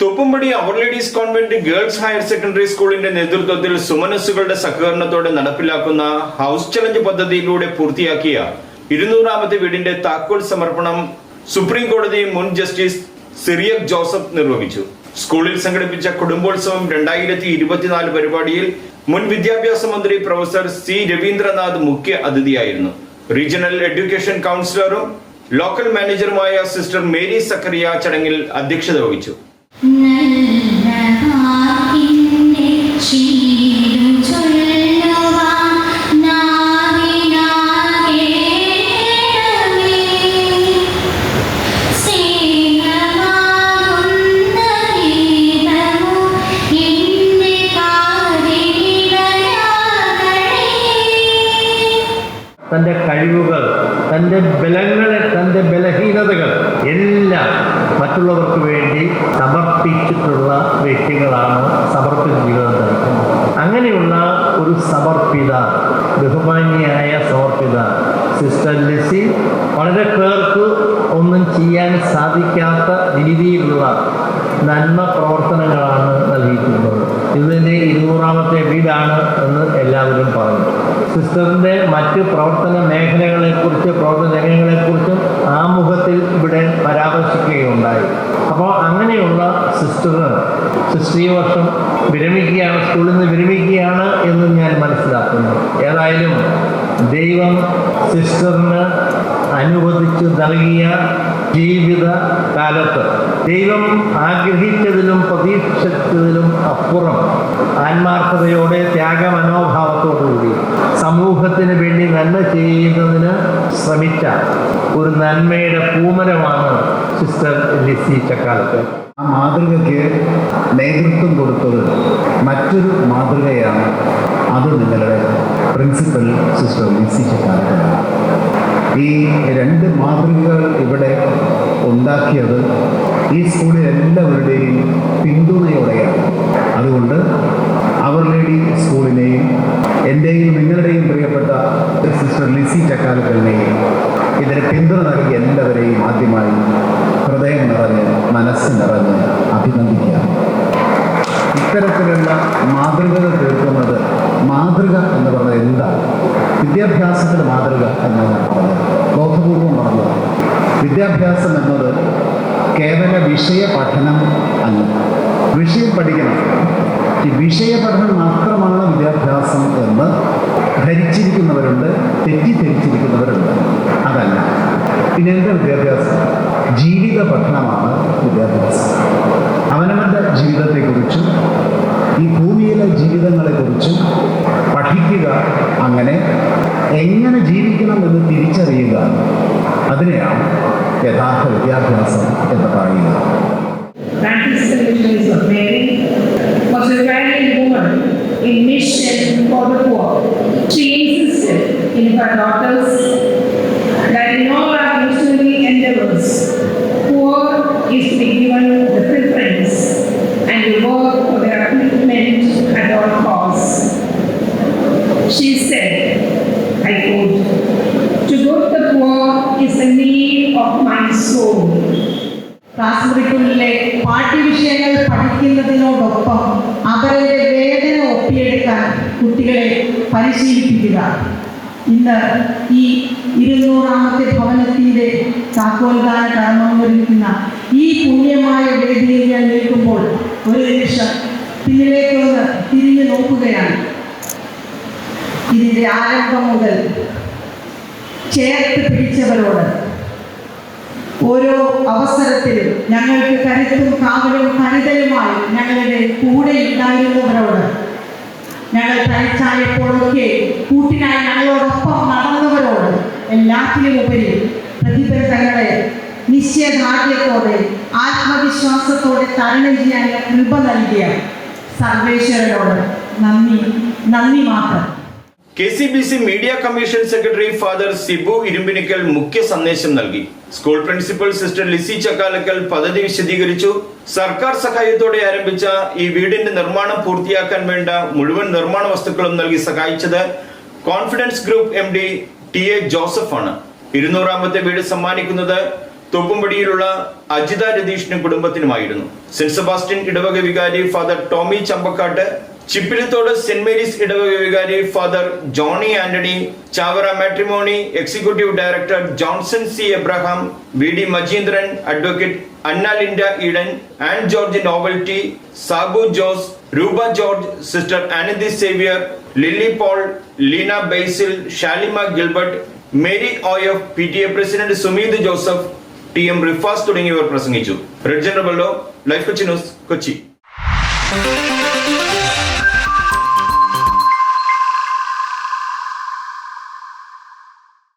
തൊപ്പുംപടി അവർ ladies convent girls higher secondary സ്കൂളിന്റെ നേതൃത്വത്തിൽ സുമനസ്സുകളുടെ സഹകരണത്തോടെ നടപ്പിലാക്കുന്ന ഹൗസ് ചലഞ്ച് പദ്ധതിയിലൂടെ പൂർത്തിയാക്കിയ ഇരുന്നൂറാമത്തെ വീടിന്റെ താക്കോൽ സമർപ്പണം സുപ്രീം കോടതി മുൻ ജസ്റ്റിസ് സിറിയക് ജോസഫ് നിർവഹിച്ചു. സ്കൂളിൽ സംഘടിപ്പിച്ച കുടുംബോത്സവം രണ്ടായിരത്തി ഇരുപത്തിനാല് പരിപാടിയിൽ മുൻ വിദ്യാഭ്യാസ മന്ത്രി പ്രൊഫസർ സി രവീന്ദ്രനാഥ് മുഖ്യ അതിഥിയായിരുന്നു. റീജിയണൽ എഡ്യൂക്കേഷൻ കൗൺസിലറും ലോക്കൽ മാനേജറുമായ സിസ്റ്റർ മേരി സക്കറിയ ചടങ്ങിൽ അധ്യക്ഷത വഹിച്ചു. തന്റെ കഴിവുകൾ തന്റെ ബലങ്ങളെ തന്റെ ബലഹീനതകൾ എല്ലാം മറ്റുള്ളവർക്ക് വേണ്ടി സമർപ്പിച്ചിട്ടുള്ള വ്യക്തികളാണ് സമർപ്പിത ജീവിതം നയിക്കുന്നത് അങ്ങനെയുള്ള ഒരു സമർപ്പിത ബഹുമാന്യായ സമർപ്പിത സിസ്റ്റർ ലിസി വളരെ പേർക്ക് ഒന്നും ചെയ്യാൻ സാധിക്കാത്ത രീതിയിലുള്ള നന്മ പ്രവർത്തനങ്ങളാണ് നൽകിയിട്ടുള്ളത് ഇതിന്റെ ഇരുന്നൂറാമത്തെ വീടാണ് എന്ന് എല്ലാവരും പറഞ്ഞു സിസ്റ്ററിന്റെ മറ്റ് പ്രവർത്തന മേഖലകളെക്കുറിച്ച് പ്രവർത്തന രംഗങ്ങളെക്കുറിച്ചും ആമുഖത്തിൽ ഇവിടെ പരാമർശിക്കുകയുണ്ടായി. അപ്പോൾ അങ്ങനെയുള്ള സിസ്റ്റർ ഈ വർഷം വിരമിക്കുകയാണ് സ്കൂളിൽ നിന്ന് വിരമിക്കുകയാണ് എന്ന് ഞാൻ മനസ്സിലാക്കുന്നു. ഏതായാലും ദൈവം സിസ്റ്ററിന് അനുവദിച്ചു നൽകിയ ജീവിത കാലത്ത് ദൈവം ആഗ്രഹിച്ചതിലും പ്രതീക്ഷിച്ചതിലും അപ്പുറം ആത്മാർത്ഥതയോടെ ത്യാഗമനോഭാവത്തോടുകൂടി സമൂഹത്തിന് വേണ്ടി നന്മ ചെയ്യുന്നതിന് ശ്രമിച്ച ഒരു നന്മയുടെ പൂമരമാണ് സിസ്റ്റർ ലിസി ചക്കാലത്ത്. ആ മാതൃകയ്ക്ക് നേതൃത്വം കൊടുത്തത് മറ്റൊരു മാതൃകയാണ്. അത് നിങ്ങളുടെ പ്രിൻസിപ്പൽ സിസ്റ്റർ ലിസി ചക്കാലത്താണ്. ഈ രണ്ട് മാതൃകകൾ ഇവിടെ ഉണ്ടാക്കിയത് ഈ സ്കൂളിൽ എല്ലാവരുടെയും പിന്തുണയോടെയാണ്. എന്റെയും നിങ്ങളുടെയും പ്രിയപ്പെട്ട സിസ്റ്റർ ലിസി ചക്കാലക്കലിനെയും ഇതിന് പിന്തുണ നൽകിയ എല്ലാവരെയും ആദ്യമായി ഹൃദയം നിറഞ്ഞ് മനസ്സ് നിറഞ്ഞ് അഭിനന്ദിക്കുക ഇത്തരത്തിലുള്ള മാതൃകകൾ തീർക്കുന്നത് മാതൃക എന്ന് പറഞ്ഞത് എന്താണ്? വിദ്യാഭ്യാസത്തിന് മാതൃക എന്നാണ് പറഞ്ഞത്. ബോധപൂർവം പറഞ്ഞത് വിദ്യാഭ്യാസം എന്നത് കേവല വിഷയ പഠനം അല്ല. വിഷയം പഠിക്കണം. ഈ വിഷയ പഠനം മാത്രമാണ് വിദ്യാഭ്യാസം എന്ന് ധരിച്ചിരിക്കുന്നവരുണ്ട് തെറ്റിദ്ധരിച്ചിരിക്കുന്നവരുണ്ട്. അതല്ല. പിന്നെ എന്താ വിദ്യാഭ്യാസം? ജീവിത പഠനമാണ് വിദ്യാഭ്യാസം. അവനവന്റെ ജീവിതത്തെക്കുറിച്ചും ഈ ഭൂമിയിലെ ജീവിതങ്ങളെക്കുറിച്ചും പഠിക്കുക അങ്ങനെ എങ്ങനെ ജീവിക്കണം എന്ന് തിരിച്ചറിയുക അതിനെയാണ് യഥാർത്ഥ വിദ്യാഭ്യാസം എന്ന് പറയുന്നത്. Of a valiant woman in mission for the poor. She insisted in her daughters that in all our missionary endeavors, poor is to be given the preference and to work for their upliftment at all costs. She said, I quote, to go to the poor is the need of my soul. Class മുറിക്കുള്ളിലെ പാഠ്യവിഷയങ്ങൾ പഠിക്കുന്നതിനോടൊപ്പം അവരുടെ വേദന ഒപ്പിയെടുക്കാൻ കുട്ടികളെ പരിശീലിപ്പിക്കുക. ഇന്ന് ഈ ഇരുന്നൂറാമത്തെ ഭവനത്തിന്റെ താക്കോൽദാന കർമ്മം നിർമ്മിക്കുന്ന ഈ പുണ്യമായ വേദിയിൽ ഞാൻ നിൽക്കുമ്പോൾ ഒരു നിമിഷം പിന്നിലേക്കൊന്ന് തിരിഞ്ഞു നോക്കുകയാണ്. ഇതിന്റെ ആരംഭം മുതൽ ചേർത്ത് പിടിച്ചവരോട് ഓരോ അവസരത്തിലും ഞങ്ങൾക്ക് കരുത്തും കാവലും കരുതലുമായി ഞങ്ങളുടെ കൂടെ ഉണ്ടായിരുന്നവരോട് ഞങ്ങൾ തനിച്ചായപ്പോഴൊക്കെ കൂട്ടിനായി ഞങ്ങളോടൊപ്പം നടന്നവരോട് എല്ലാത്തിനും ഉപരി പ്രതിബന്ധങ്ങളെ നിശ്ചയദാർഢ്യത്തോടെ ആത്മവിശ്വാസത്തോടെ തരണം ചെയ്യാനുള്ള കൃപ നൽകിയ സർവേശ്വരനോട് നന്ദി നന്ദി മാത്രം. K C B C media commission secretary father Sibu Irumpinikkal മുഖ്യ സന്ദേശം നൽകി. School principal sister Lissy Chakkalakkal പദ്ധതി വിശദീകരിച്ചു. സർക്കാർ സഹായത്തോടെ ആരംഭിച്ച ഈ വീടിന്റെ നിർമ്മാണം പൂർത്തിയാക്കാൻ വേണ്ട മുഴുവൻ നിർമ്മാണ വസ്തുക്കളും നൽകി സഹായിച്ചത് confidence group M D T A Joseph ആണ് ഇരുന്നൂറാമത്തെ വീട് സമ്മാനിക്കുന്നത് തൊപ്പുംപടിയിലുള്ള അജിത രതീഷിനും കുടുംബത്തിനുമായിരുന്നു. സെന്റ് സെബാസ്റ്റ്യൻ ഇടവക വികാരി father Tommy Champakkatt Chippilithodu saint Mary's ഇടവക വികാരി father Johnny Antony Chavara matrimony executive director Johnson C Abraham V D Majeendran advocate Anna Linda Eden and George novelty Sabu Jose Roopa George sister Anandi Xavier Lily Paul Leena Basil Shalima Gilbert Mary ഓയഫ് P T A president Sumeeth Joseph T M Rifas തുടങ്ങിയവർ പ്രസംഗിച്ചു. Red ജനറബല്ലോ life Kochi news Kochi.